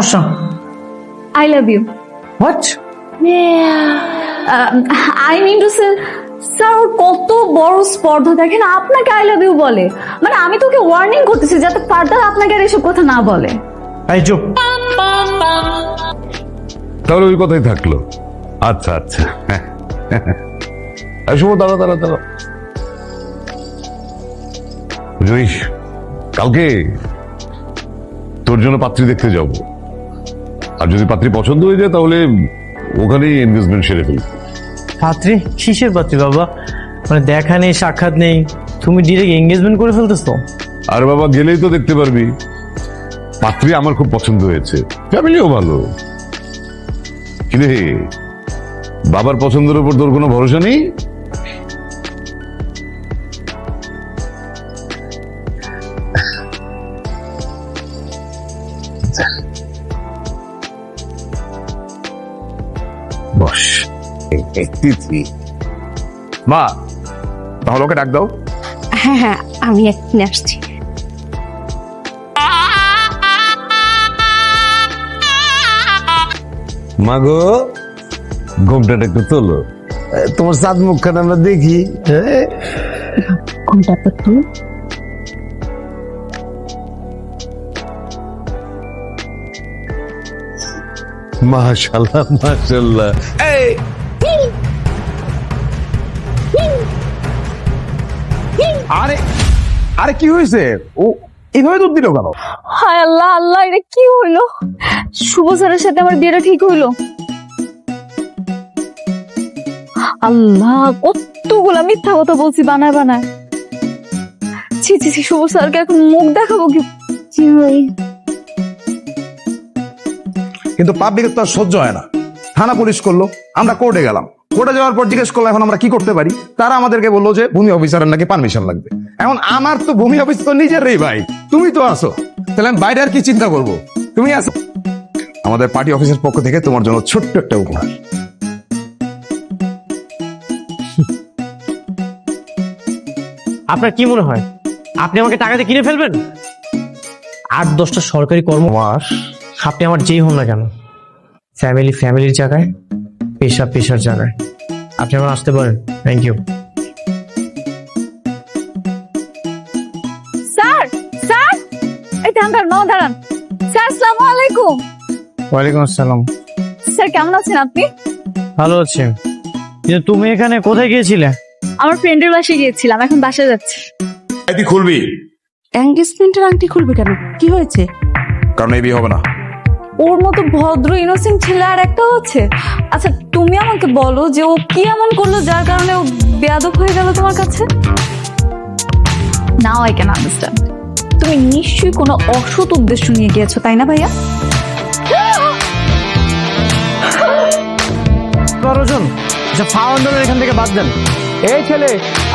সমস্যা? I love you what I mean to say sir ওর কত বড় স্পর্ধা দেখেন আপনাকে আই লাভ ইউ বলে। মানে আমি তোকে ওয়ার্নিং করতেছি যাতে ফার্দার আপনাকে আর এসব কথা না বলে। এই চুপ। তাহলে ওই কথাই থাকল। আচ্ছা আচ্ছা। শুভ দাঁড়া দাঁড়া দাঁড়া জয়ী কালকে তোর জন্য পাত্রী দেখতে যাব। আর যদি পাত্রী পছন্দ হয়ে যায় তাহলে ওখানেই এনগেজমেন্ট সেরে ফেলবি পাত্রী? কিসের পাত্রী বাবা? মানে দেখা নেই সাক্ষাৎ নেই। তুমি ডিরেক্ট এঙ্গেজমেন্ট করে ফেলতেছ? তো আর বাবা গেলেই তো দেখতে পারবি। পাত্রী আমার খুব পছন্দ হয়েছে। ফ্যামিলিও ভালো। হে বাবার পছন্দের উপর তোর কোনো ভরসা নেই? মা তাহলে ওকে ডাক দাও। হ্যাঁ হ্যাঁ আমি এক্ষুনি আসছি। মাগো ঘুমটাটা একটু তোলো। তোমার সাত মুখখানা আমরা দেখি? কোনটা তো তুই মাশাল্লাহ মাশাল্লাহ। আরে আরে কি হয়েছে? ও এইভাবে দুধ দিল কেন? হায় আল্লাহ আল্লাহ এটা কি হইল শুভ স্যারের সাথে আমার বিয়েটা ঠিক হইল। আল্লাহ কতগুলা মিথ্যা কথা বলছি বানায় বানায়। ছি ছি ছি শুভ স্যারকে এখন মুখ দেখাবো কি? কি ভাই। কিন্তু পাবলিকের তো আর সহ্য হয় না। থানা পুলিশ করল আমরা কোর্টে গেলাম। কোর্টে যাওয়ার পর জিজ্ঞেস করল এখন আমরা কি করতে পারি? তারা আমাদেরকে বলল যে ভূমি অফিসারের নাকি পারমিশন লাগবে? এখন আমার তো ভূমি অফিস তো নিজের রে ভাই তুমি তো আসো তাহলে আমি বাইরে আর কি চিন্তা করব? তুমি আসো আমাদের পার্টি অফিসের পক্ষ থেকে তোমার জন্য ছোট্ট একটা উপহার। আপনার কি মনে হয়? আপনি আমাকে টাকাতে কিনে ফেলবেন? আট দশটা সরকারি কর্ম আপনি আমার যেই হন না কেন? ফ্যামিলি ফ্যামিলির জায়গায় পেশা পেশার জায়গায়। আপনি আমার আসতে পারেন। Thank you sir sir! এই দাঁড়ান নাও দাঁড়ান। স্যার আসসালামু আলাইকুম। ওয়ালাইকুম আসসালাম। স্যার কেমন আছেন আপনি? ভালো আছি। কিন্তু তুমি এখানে কোথায় গিয়েছিলে? আমার ফ্রেন্ডের বাসায় গিয়েছিলাম এখন বাসায় যাচ্ছি। তুই খুলবি? এঙ্গেজমেন্টের আংটি খুলবে কেন? কি হয়েছে? কারণ এই বিয়ে হবে না। ওর মতো ভদ্র ইনোসেন্ট ছেলে আর একটা হচ্ছে আচ্ছা তুমি আমাকে বলো যে ও কি এমন করল যার কারণে ও বেয়াদব হয়ে গেল তোমার কাছে? নাও আই ক্যান আন্ডারস্ট্যান্ড তুমি নিশ্চয়ই কোনো অসৎ উদ্দেশ্য নিয়ে গিয়েছো তাই না ভাইয়া? আচ্ছা ফাও আন্দোলন এখান থেকে বাদ দেন। এই ছেলে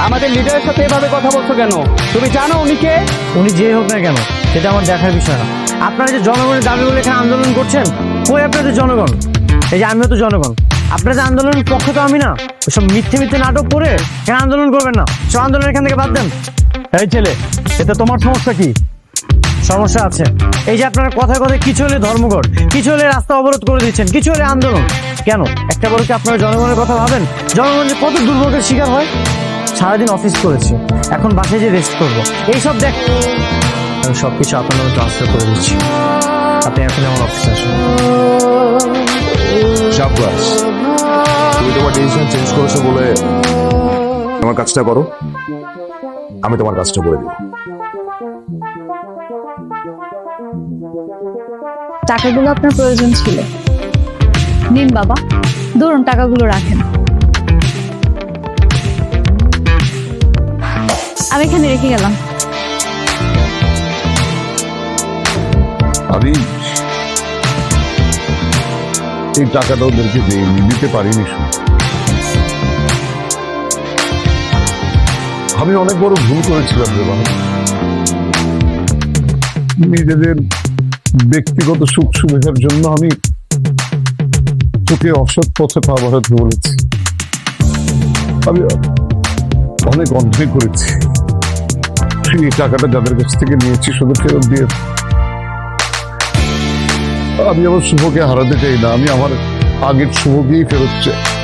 আমাদের লিডারের সাথে এভাবে কথা বলছো কেন? তুমি জানো উনি কে? উনি যে হোক না কেন সেটা আমার দেখার বিষয় না। আপনারা যে জনগণের দাবি বলে এখানে আন্দোলন করছেন কই আপনাদের জনগণ? এই যে আমিও তো জনগণ। আপনাদের আন্দোলনের পক্ষে তো আমি না ওসব মিথ্যে মিথ্যে নাটক করে কেন আন্দোলন করবেন না। সব আন্দোলন এখান থেকে বাদ দেন। এই ছেলে এটা তোমার সমস্যা কি? সমস্যা আছে। এই যে আপনারা কথায় কথায় কিছু হলে ধর্মঘট কিছু হলে রাস্তা অবরোধ করে দিচ্ছেন কিছু হলে আন্দোলন। কেন? একটা বড় কি আপনারা জনগণের কথা ভাবেন? জনগণ যে কত দুর্ভোগের শিকার হয়? সারাদিন অফিস করেছি। এখন বাসায় যে রেস্ট করব। এইসব দেখ আমি সব কিছু আপনার নামে ট্রান্সফার করে দিচ্ছি। আপনি এখন আমার অফিসে আসুন। সাব্বাস। তোমার ডিসিশন চেঞ্জ করেছ বলে তোমার কাজটা করো। আমি তোমার কাজটা করে দিই টাকাগুলো আপনার প্রয়োজন ছিল। নিন বাবা ধরুন টাকাগুলো রাখেন। আমি এখানে রেখে গেলাম। আমি এই টাকাটা ওদেরকে দিতে পারিনি আমি অনেক বড় ভুল করেছিলাম রে বাবা। নিজেদের ব্যক্তিগত সুখ সুবিধার জন্য আমি তোকে অসৎ পথে পা বাড়াতে বলেছি। আমি অনেক অন্যায় করেছি। এই টাকাটা যাদের কাছ থেকে নিয়েছি, শুধু ফেরত দিয়ে আমি আমার শুভকে হারাতে চাই না আমি আমার আগের শুভকেই ফেরত চাই।